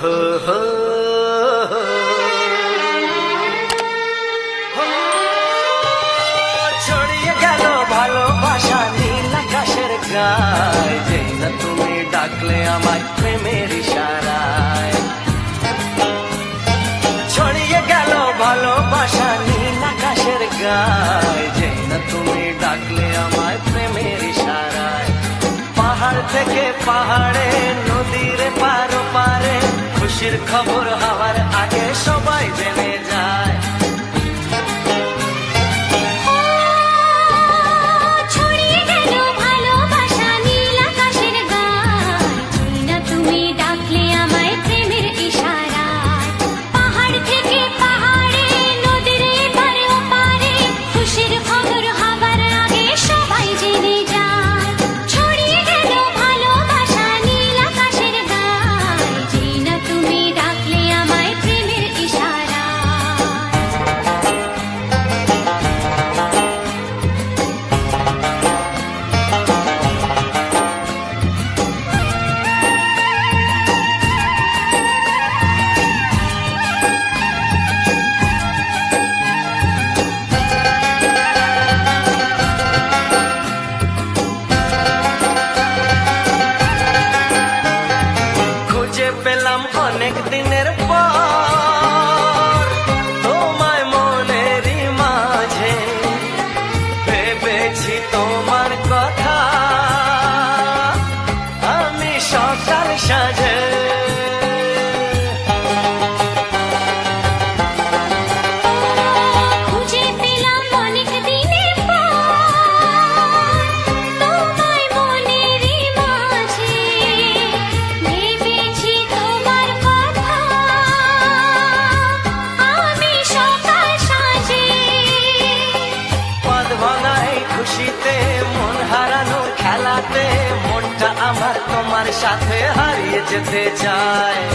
ছড়িয়ে গেল ভালোবাসা নীল আকাশের গায় যেই না তুমি ডাকলে আমার প্রেমের ইশারায়। ছড়িয়ে গেল ভালোবাসা নীল আকাশের গায় যেই না তুমি ডাকলে আমার প্রেমের ইশারায়। পাহাড় থেকে পাহাড়ে, নদীর পার পারে খুশির খবর হওয়ার আগে সবাই জেনে পেলাম অনেক দিনের পর। তোমায় মনের মাঝে ভেবেছি তোমার কথা। আমি সকাল সাজে আমার তোমার সাথে হারিয়ে যেতে চায়।